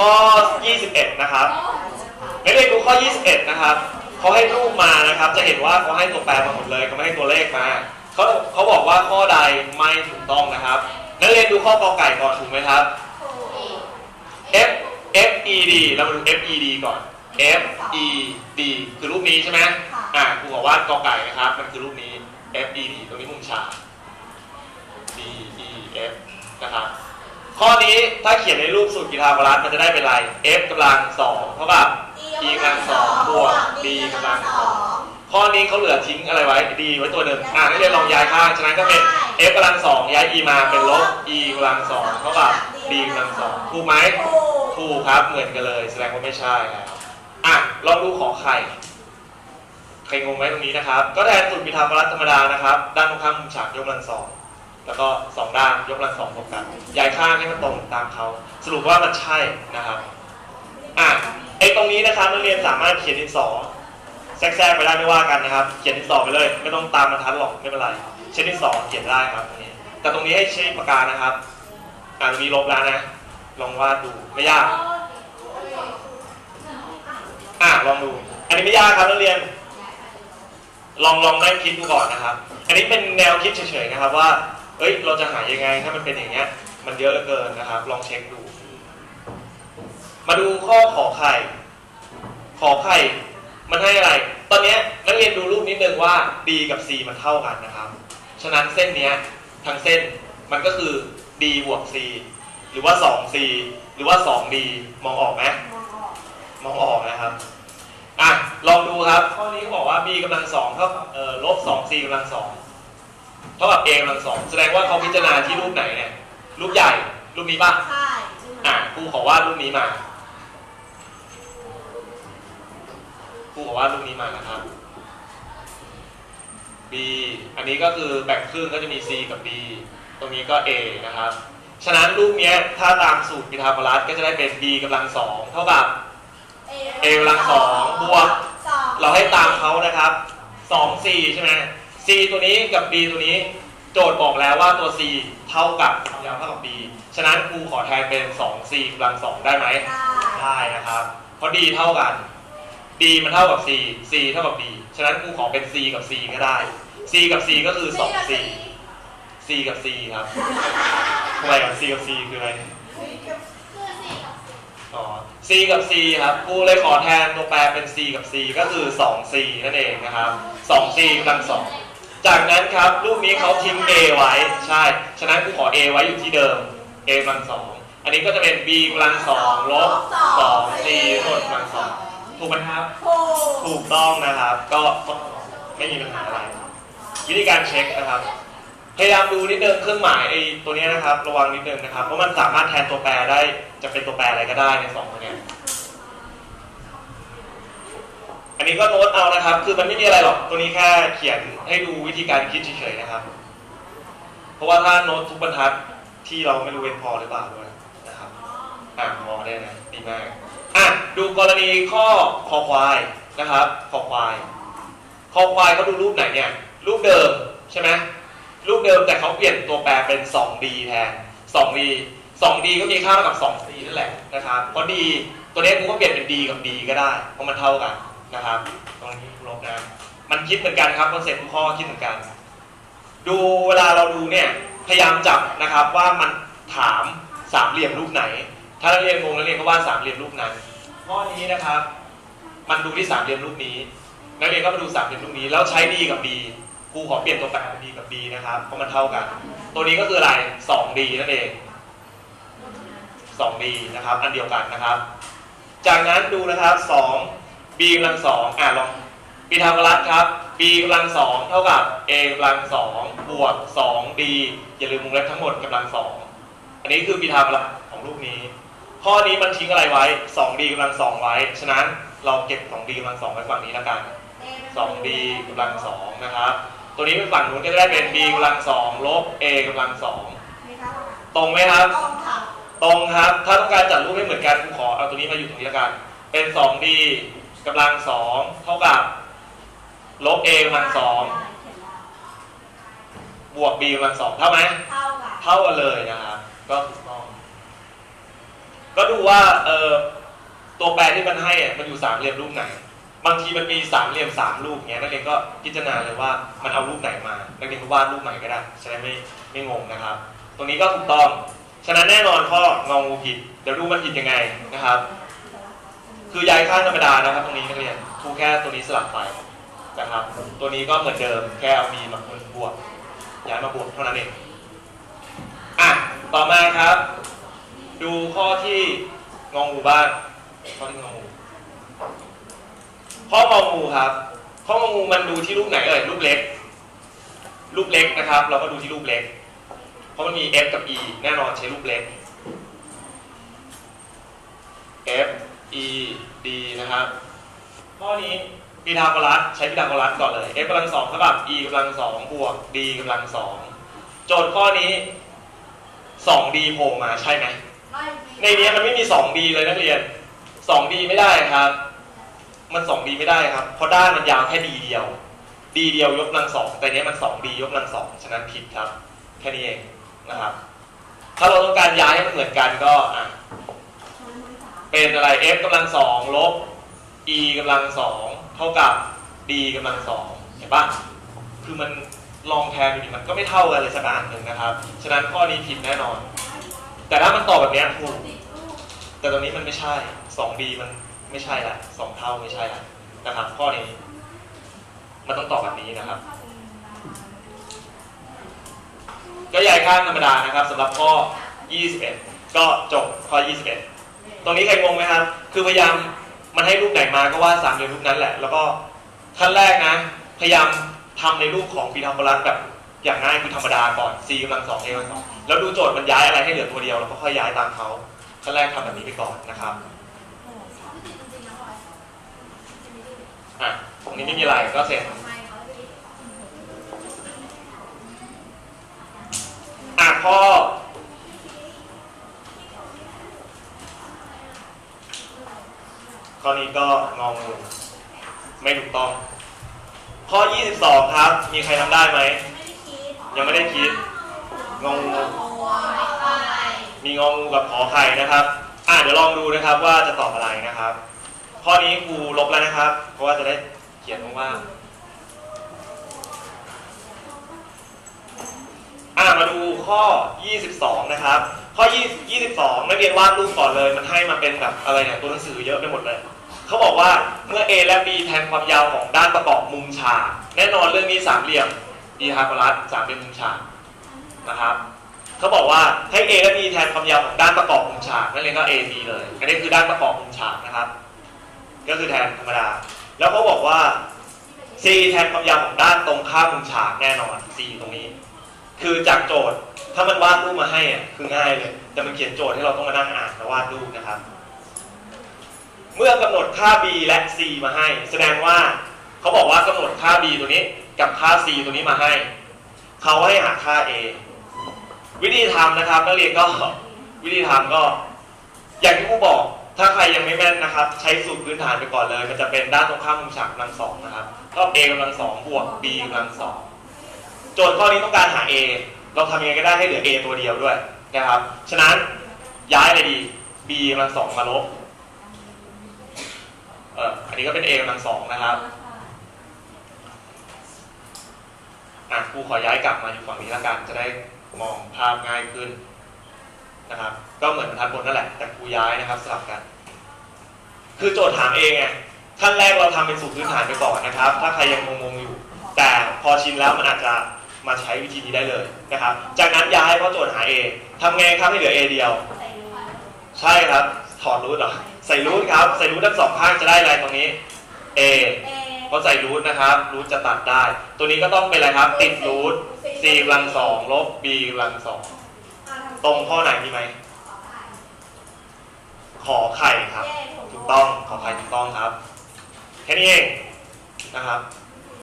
ข้อ 21 นะครับนักเรียนดูข้อ 21 นะครับเขาให้รูปมานะครับ จะเห็นว่าเขาให้ตัวแปรมาหมดเลยเขาไม่ให้ตัวเลขมาเขาเขาบอกว่าข้อใดไม่ถูกต้องนะครับนักเรียนดูข้อกอไก่ก่อนถูกไหมครับ F F E D เรามาดู F E D ก่อน F E D คือรูปนี้ใช่ไหมอ่าครูบอกว่ากอไก่นะครับ มันคือรูปนี้ F E D ตรงนี้มุมฉาก D E F นะครับ ข้อนี้ถ้าเขียนในรูปสูตรกีฬาบาลานซ์มันจะได้เป็นไร F กำลังสองเท่ากับ E กำลังสองบวก D กำลังสองข้อนี้เขาเหลือทิ้งอะไรไว้ D ไว้ตัวหนึ่งอ่านักเรียนลองย้ายข้างฉะนั้นก็เป็น F กำลังสองย้าย E มาเป็นลบ E กำลังสองเท่ากับ D กำลังสองถูกไหมถูกครับเหมือนกันเลย แสดงว่าไม่ใช่แล้วอะลองดูขอไข่ใครงงไหมตรงนี้นะครับ ก็แทนสูตรมีธรรมรัตธรรมดานะครับ ด้านตรงข้ามมุมฉากยกกำลังสอง แล้วก็สองด้านยกกำลังสองตรงกันย้ายข้างให้มันตรงตามเขาสรุปว่ามันใช่นะครับอะไอ้ตรงนี้นะครับนักเรียนสามารถเขียนดินสอแทรกๆไปได้ไม่ว่ากันนะครับ เขียนดินสอไปเลย ไม่ต้องตามบรรทัดหรอกไม่เป็นไรใช้ดินสอเขียนได้ครับตรงนี้ แต่ตรงนี้ให้ใช้ปากกานะครับอ่านวีลบแล้วนะ ลองวาดดูไม่ยากอะลองดู อันนี้ไม่ยากครับนักเรียน ลองลองนั่งคิดดูก่อนนะครับ อันนี้เป็นแนวคิดเฉยๆนะครับว่า เอ้ยเราจะหายังไงถ้ามันเป็นอย่างเงี้ย มันเยอะเหลือเกินนะครับ ลองเช็คดู มาดูข้อขอไข่ ขอไข่มันให้อะไร ตอนเนี้ยนักเรียนดูรูปนิดนึงว่า D กับ C มันเท่ากันนะครับ ฉะนั้นเส้นเนี้ยทั้งเส้นมันก็คือ D บวก C หรือว่า 2C หรือว่า 2D มองออกไหมมองออกนะครับอะลองดูครับ ข้อนี้เขาบอกว่า b กำลังสองเท่ากับเอ่อลบสอง c กำลังสองเท่ากับ a กำลังสองแสดงว่าเขาพิจารณาที่รูปไหนเนี่ยรูปใหญ่รูปนี้ป่ะใช่อะครูขอวาดรูปนี้มาครูขอวาดรูปนี้มานะครับ b อันนี้ก็คือแบ่งครึ่งก็จะมี c กับ d ตรงนี้ก็ a นะครับ ฉะนั้นรูปเนี้ยถ้าตามสูตรพีทาโกรัสก็จะได้เป็น b กำลังสองเท่ากับ A กำลังสองบวกสองเราให้ตามเขานะครับ2 c ใช่ไหม c ตัวนี้กับ b ตัวนี้ โจทย์บอกแล้วว่าตัว c เท่ากับความยาวเท่ากับ b ฉะนั้นครูขอแทนเป็น 2 c กำลังสองได้ไหมได้ได้นะครับเพราะ d เท่ากัน d มันเท่ากับ c c เท่ากับ b ฉะนั้นครูขอเป็น c กับ c ก็ได้ c กับ c ก็คือ 2 c c กับ c ครับอะไรกับ c กับ c คืออะไรอ๋อ c กับ c ครับครูเลยขอแทนตัวแปรเป็น c กับ c ก็คือ 2c นั่นเองนะครับ 2c กำลังสอง จากนั้นครับรูปนี้เขาทิ้ง a ไว้ใช่ ฉะนั้นครูขอ a ไว้อยู่ที่เดิม a กำลังสองอันนี้ก็จะเป็น b กำลังสองลบ 2c หมดกำลังสองถูกไหมครับถูกถูกต้องนะครับ ก็ไม่มีปัญหาอะไรวิธีการเช็คนะครับพยายามดูนิดนึงเครื่องหมายไอ้ตัวเนี้ยนะครับ ระวังนิดนึงนะครับเพราะมันสามารถแทนตัวแปรได้จะเป็นตัวแปรอะไรก็ได้ในสองตัวเนี้ ยอันนี้ก็โน้ตเอานะครับ คือมันไม่มีอะไรหรอกตัวนี้แค่เขียนให้ดูวิธีการคิดเฉยๆนะครับ เพราะว่าถ้าโน้ตทุกบรรทัดที่เราไม่รู้เป็นพอหรือเปล่าด้วยนะครับอ่านพอได้นะดีมากอะดูกรณีข้อคอควายนะครับคอควายคอควายเขาดูรูปไหนเนี่ยรูปเดิมใช่ไหมรูปเดิมแต่เขาเปลี่ยนตัวแปรเป็น 2D แทน 2D 2D ก็มีค่าเท่ากับ 2C นั่นแหละนะครับเพราะ D ตัวนี้กูก็เปลี่ยนเป็น D กับ D ก็ได้เพราะมันเท่ากัน นะครับ ตรงนี้ลบนะมันคิดเหมือนกันครับคอนเซ็ปต์ทุกข้อคิดเหมือนกัน ดูเวลาเราดูเนี่ยพยายามจับนะครับว่ามันถามสามเหลี่ยมรูปไหน ถ้านักเรียนงงนักเรียนก็วาดสามเหลี่ยมรูปนั้นข้อนี้นะครับ มันดูที่สามเหลี่ยมรูปนี้ นักเรียนก็มาดูสามเหลี่ยมรูปนี้ แล้วใช้ D กับ D ครูขอเปลี่ยนตัวแปรเป็น D กับ D นะครับเพราะมันเท่ากัน ตัวนี้ก็คืออะไร 2D นั่นเอง 2D นะครับ อันเดียวกันนะครับ จากนั้นดูนะครับ2 B กำลังสองอะลองปีทากรัสครับ B กำลังสองเท่ากับ A กำลังสองบวก 2D อย่าลืมวงเล็บทั้งหมดกำลังสองอันนี้คือปีทากรัสของรูปนี้ ข้อนี้มันทิ้งอะไรไว้ 2D กำลังสองไว้ ฉะนั้นเราเก็บ 2D กำลังสองไว้ฝั่งนี้แล้วกัน 2D กำลังสองนะครับ ตัวนี้เป็นฝั่งนู้นก็จะได้เป็น B กำลังสองลบ A กำลังสองตรงไหมครับต้องค่ะตรงครับ ถ้าต้องการจัดรูปให้เหมือนกันผมขอเอาตัวนี้มาอยู่ตรงนี้แล้วกัน เป็น 2D กำลังสองเท่ากับลบ A กำลังสองบวก B กำลังสองเท่าไหมเท่าค่ะเท่ากันเลยนะครับก็ถูกต้องก็ดูว่าเออตัวแปรที่มันให้อะมันอยู่สามเหลี่ยมรูปไหน บางทีมันมีสามเหลี่ยมสามรูปเงี้ยนักเรียนก็พิจารณาเลยว่ามันเอารูปไหนมา นักเรียนก็วาดรูปใหม่ก็ได้จะได้ไม่ไม่งงนะครับ ตรงนี้ก็ถูกต้อง ฉะนั้นแน่นอนข้ององูผิดเดี๋ยวดูมันผิดยังไงนะครับ คือยายข้างธรรมดานะครับ ตรงนี้นักเรียนครูแค่ตัวนี้สลับไปนะครับ ตัวนี้ก็เหมือนเดิมแค่เอามีมาเป็นบวกย้ายมาบวกเท่านั้นเองอะต่อมาครับ ดูข้อที่งองูบ้างข้อที่งองูข้ององูครับข้ององูมันดูที่รูปไหนเอ่ยรูปเล็ก รูปเล็กนะครับ เราก็ดูที่รูปเล็ก เพราะมันมี f กับ e แน่นอนใช้รูปเล็ก f e d นะครับข้อนี้พีทาโกรัสใช้พีทาโกรัสก่อนเลย f กำลังสองเท่ากับ e กำลังสองบวก d กำลังสองโจทย์ข้อนี้ 2d โผล่มาใช่ไหมในนี้มันไม่มี 2d เลยนักเรียน 2d ไม่ได้ครับ มัน 2d ไม่ได้ครับ เพราะด้านมันยาวแค่ d เดียว d เดียวยกกำลังสองแต่เนี้ยมัน 2d ยกกำลังสองฉะนั้นผิดครับ แค่นี้เองนะครับ ถ้าเราต้องการย้ายให้มันเหมือนกันก็อะ เป็นอะไร f กำลังสองลบ e กำลังสองเท่ากับ d กำลังสองเห็นปะคือมันลองแทนดูดิมันก็ไม่เท่ากันเลยสักอันหนึ่งนะครับ ฉะนั้นข้อนี้ผิดแน่นอน แต่ถ้ามันตอบแบบนี้ยถูกแต่ตรงนี้มันไม่ใช่ 2d มันไม่ใช่ละสองเท่าไม่ใช่ละนะครับ ข้อนี้ มันต้องตอบแบบนี้นะครับ ก็ย้ายข้างธรรมดานะครับสำหรับข้อ 21 ก็จบข้อ 21 ตรงนี้ใครงงไหมครับ คือพยายามมันให้รูปไหนมาก็วาดสามเหลี่ยมรูปนั้นแหละ แล้วก็ขั้นแรกนะ พยายามทำในรูปของพีทาโกรัสแบบอย่างง่ายคือธรรมดาก่อน c กำลังสอง a กำลังสองแล้วดูโจทย์มันย้ายอะไรให้เหลือตัวเดียวแล้วก็ค่อยย้ายตามเขาขั้นแรกทำแบบนี้ไปก่อนนะครับอะตรงนี้ไม่มีอะไรก็เสร็จอะข้อ ข้อนี้ก็งองูไม่ถูกต้อง ข้อ 22 ครับ มีใครทำได้ไหม ยังไม่ได้คิด งองู มีงองูกับขอไข่นะครับ อะเดี๋ยวลองดูนะครับว่าจะตอบอะไรนะครับ ข้อนี้ครูลบแล้วนะครับ เพราะว่าจะได้เขียนว่างๆ อะมาดูข้อ 22 นะครับ ข้อ20 22นักเรียนวาดรูปก่อนเลย มันให้มาเป็นแบบอะไรเนี่ยตัวหนังสือเยอะไปหมดเลย เขาบอกว่าเมื่อ A และ B แทนความยาวของด้านประกอบมุมฉากแน่นอนเรื่องนี้สามเหลี่ยมดีฮาโกรัสสามเป็นมุมฉากนะครับเขาบอกว่าให้ A และ B แทนความยาวของด้านประกอบมุมฉากนั่นเรียนก็ A B เลย อันนี้คือด้านประกอบมุมฉากนะครับ ก็คือแทนธรรมดา แล้วเขาบอกว่า C แทนความยาวของด้านตรงข้ามมุมฉากแน่นอน C ตรงนี้ คือจากโจทย์ถ้ามันวาดรูปมาให้อะคือง่ายเลย แต่มันเขียนโจทย์ให้เราต้องมานั่งอ่านและวาดรูปนะครับ เมื่อกำหนดค่า b และ c มาให้ แสดงว่าเขาบอกว่ากำหนดค่า b ตัวนี้กับค่า c ตัวนี้มาให้เขาให้หาค่า a วิธีทำนะครับนักเรียนก็วิธีทำก็ อย่างที่ครูบอกถ้าใครยังไม่แม่นนะครับ ใช้สูตรพื้นฐานไปก่อนเลย มันจะเป็นด้านตรงข้ามมุมฉากกำลังสองนะครับ ก็ a กำลังสองบวก b กำลังสอง ทย์ข้อนี้ต้องการหา a เราทำยังไงก็ได้ให้เหลือ a ตัวเดียวด้วยนะครับ ฉะนั้นย้ายอะไรดี b กำลังสองมาลบเอออันนี้ก็เป็น a กำลังสองนะครับอะครูขอย้ายกลับมาอยู่ฝั่งนี้แล้วกัน จะได้มองภาพง่ายขึ้นนะครับ ก็เหมือนบรรทัดบนนั่นแหละ แต่ครูย้ายนะครับสลับกัน คือโจทย์ถามเองไงขั้นแรกเราทำเป็นสูตรพื้นฐานไปก่อนนะครับ ถ้าใครยังงงๆอยู่ แต่พอชินแล้วมันอาจจะ มาใช้วิธีนี้ได้เลยนะครับ จากนั้นย้ายเพราะโจทย์หา a ทำไงครับให้เหลือ a เดียว ใช่ครับ ถอดรูทเหรอ ใส่รูทครับ ใส่รูททั้งสองข้างจะได้อะไรตรงนี้ a เพราะใส่รูทนะครับ รูทจะตัดได้ ตัวนี้ก็ต้องเป็นอะไรครับ ติดรูท c กำลังสองลบ b กำลังสอง ตรงข้อไหนมีไหม ขอไข่ครับ ถูกต้อง ขอไข่ถูกต้องครับ แค่นี้เองนะครับ